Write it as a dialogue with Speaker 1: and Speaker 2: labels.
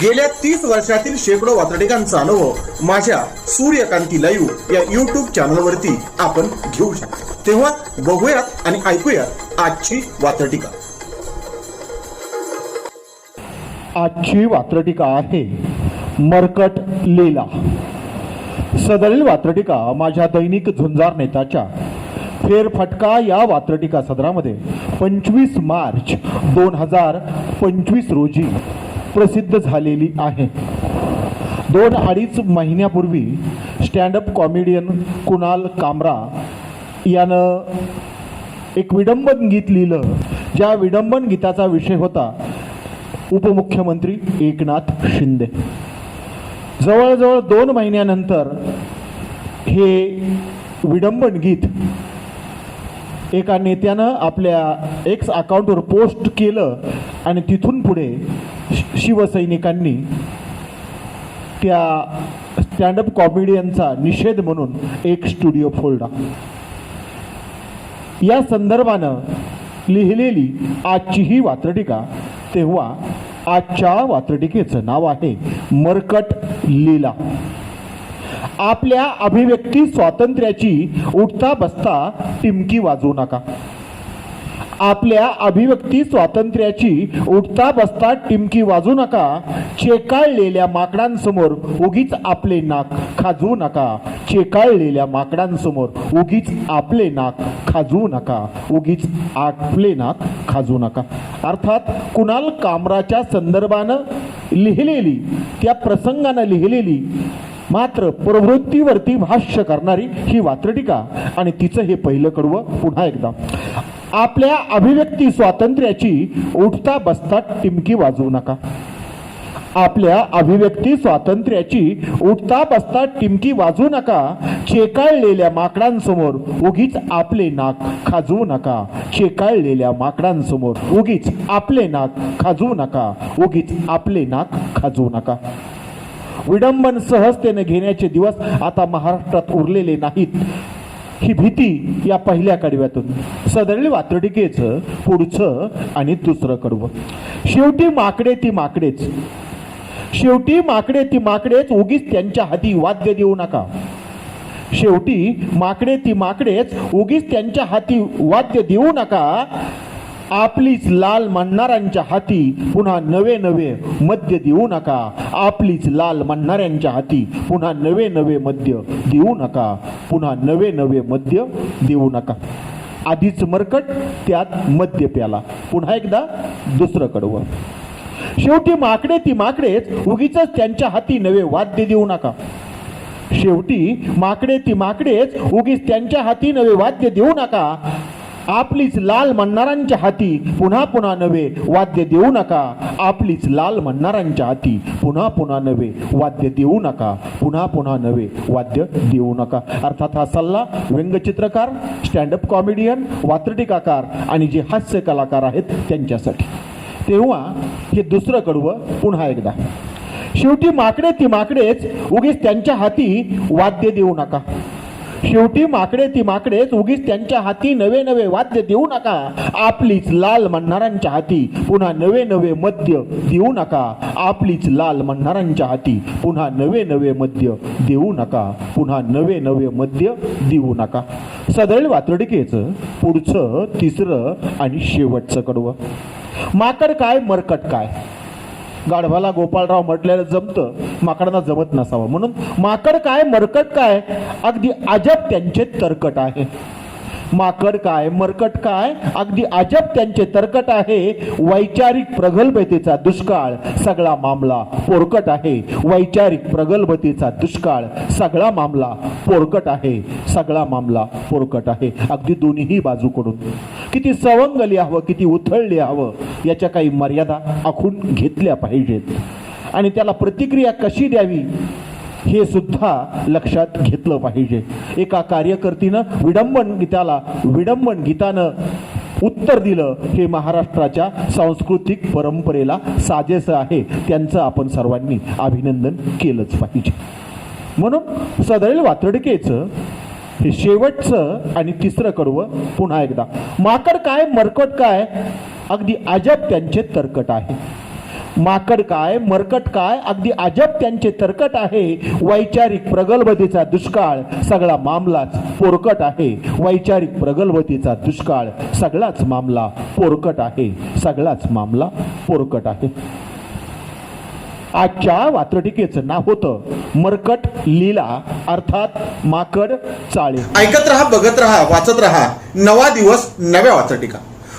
Speaker 1: गेल्या तीस वर्षातील शेकडो वातडिकांचा अनुभव माझ्या सूर्यकांती लाईव्ह या युट्यूब चॅनलवरती आपण घेऊ शकतो. तेव्हा बघूयात आणि ऐकूयात आजची वातडिका
Speaker 2: आजची वात्रटिका आहे मरकट लीला. सदरील वात्रटिका माझ्या दैनिक झुंजार नेताच्या फेरफटका या वात्रटिका सदरामध्ये पंचवीस मार्च दोन हजार पंचवीस रोजी प्रसिद्ध झालेली आहे. दोन अडीच महिन्यापूर्वी स्टँडअप कॉमेडियन कुणाल कामरा यानं एक विडंबन गीत लिहिलं. ज्या विडंबन गीताचा विषय होता उपमुख्यमंत्री एकनाथ शिंदे. जवळजवळ दोन महिन्यानंतर हे विडंबन गीत एका नेत्यानं आपल्या एक्स अकाउंटवर पोस्ट केलं आणि तिथून पुढे शिवसैनिकांनी त्या स्टँडअप कॉमेडियनचा निषेध म्हणून एक स्टुडिओ फोडला. या संदर्भानं लिहिलेली आजची ही वात्रटिका तेव्हा आजच्या वात्रटिकेचं नाव आहे मरकट लीला. आपल्या अभिव्यक्ती स्वातंत्र्याची उठता बसता टिमकी वाजवू नका. आपल्या अभिव्यक्ती स्वातंत्र्याची उठता बसता टिमकी वाजू नका. चेकाळलेल्या माकडांसमोर उगीच आपले नाक खाजवू नका. चेकाळलेल्या माकडांसमोर उगीच आपले नाक खाजवू नका. उगीच आपले नाक खाजवू नका. अर्थात कुणाल कामराच्या संदर्भानं लिहिलेली त्या प्रसंगानं लिहिलेली मात्र प्रवृत्तीवरती भाष्य करणारी ही वात्रटिका. आणि तिचं हे पहिलं कडवं पुन्हा एकदा. आपल्या अभिव्यक्ती स्वातंत्र्याची उठता बसता टिमकी वाजवू नका. आपल्या अभिव्यक्ती स्वातंत्र्याची उठता बसता टिमकी वाजवू नका. चेकाळलेल्या माकडांसमोर उगीच आपले नाक खाजवू नका. चेकाळलेल्या माकडांसमोर उगीच आपले नाक खाजवू नका. उगीच आपले नाक खाजवू नका. विडंबन सहजतेने घेण्याचे दिवस आता महाराष्ट्रात उरलेले नाहीत. ही भीती या पहिल्या कडव्यातून. सदरली वातडिकेचं पुढचं आणि दुसरं कडवं. शेवटी माकडे ती माकडेच. शेवटी माकडे ती माकडेच उगीच त्यांच्या हाती वाद्य देऊ नका. शेवटी माकडे ती माकडेच उगीच त्यांच्या हाती वाद्य देऊ नका. आपलीच लाल म्हणणाऱ्यांच्या हाती पुन्हा नवे नवे मद्य देऊ नका. आपलीच लाल म्हणणाऱ्यांच्या हाती पुन्हा नवे नवे मद्य देऊ नका. पुन्हा नवे नवे मद्य देऊ नका. आधीच मरकट त्यात मद्य प्याला. पुन्हा एकदा दुसरं कडवं शेवटी माकडे ती माकडेच उगीच त्यांच्या हाती नवे वाद्य देऊ नका. शेवटी माकडे ती माकडेच उगीच त्यांच्या हाती नवे वाद्य देऊ नका. आपलीच लाल म्हणणाऱ्यांच्या हाती पुन्हा पुन्हा नवे वाद्य देऊ नका. आपलीच लाल म्हणणाऱ्यांच्या हाती पुन्हा पुन्हा नवे वाद्य देऊ नका. पुन्हा पुन्हा नवे वाद्य देऊ नका. अर्थात हा सल्ला व्यंगचित्रकार स्टँडअप कॉमेडियन वात्रटिकाकार आणि जे हास्य कलाकार आहेत त्यांच्यासाठी. तेव्हा हे दुसरं कडवं पुन्हा एकदा. शेवटी माकडे ती माकडेच उगीच त्यांच्या हाती वाद्य देऊ नका. शेवटी माकडे ती माकडेच उगीच त्यांच्या हाती नवे नवे वाद्य देऊ नका. आपलीच लाल म्हणणाऱ्यांच्या हाती पुन्हा नवे नवे मद्य देऊ नका. आपलीच लाल म्हणणाऱ्यांच्या हाती पुन्हा नवे नवे मद्य देऊ नका. पुन्हा नवे नवे मद्य देऊ नका. सदळ वातडिकेचं पुढचं तिसरं आणि शेवटचं कडवं. माकड काय मरकट काय? गाढवाला गोपाळराव म्हटलेलं जमतं. माकडांना जमत नसावं. म्हणून माकड काय मरकट काय? अगदी अजब त्यांचे तरकट आहे. माकड काय मरकट काय? अगदी अजब त्यांचे तरकट आहे. वैचारिक प्रगल्भतेचा दुष्काळ सगळा मामला पोरकट आहे. वैचारिक प्रगल्भतेचा दुष्काळ सगळा मामला पोरकट आहे. सगळा मामला पोरकट आहे. अगदी दोन्हीही बाजूकडून. किती सवंग लिहावं किती उथळ लिहावं याच्या काही मर्यादा आखून घेतल्या पाहिजेत. आणि त्याला प्रतिक्रिया कशी द्यावी हे सुद्धा लक्षात घेतलं पाहिजे. एका कार्यकर्तीनं विडंबन गीताला विडंबन गीतानं उत्तर दिलं हे महाराष्ट्राच्या सांस्कृतिक परंपरेला साजेसं आहे. त्यांचं आपण सर्वांनी अभिनंदन केलंच पाहिजे. म्हणून सदैल वातडकेचं हे शेवटचं आणि तिसरं कडवं पुन्हा एकदा. माकड काय मरकट काय अगदी अजब त्यांचे तरकट आहे. माकड काय मरकट काय अगदी अजब त्यांचे तरकट आहे. वैचारिक प्रगल्भतेचा दुष्काळ सगळा मामलाच पोरकट आहे. वैचारिक प्रगल्भतेचा दुष्काळ सगळाच मामला पोरकट आहे. सगळाच मामला पोरकट आहे. आजच्या वात्रटिकेचं नाव होतं मरकट लीला अर्थात माकड चाळे.
Speaker 1: ऐकत रहा बघत रहा वाचत रहा. नवा दिवस नव्या वात्रटिका.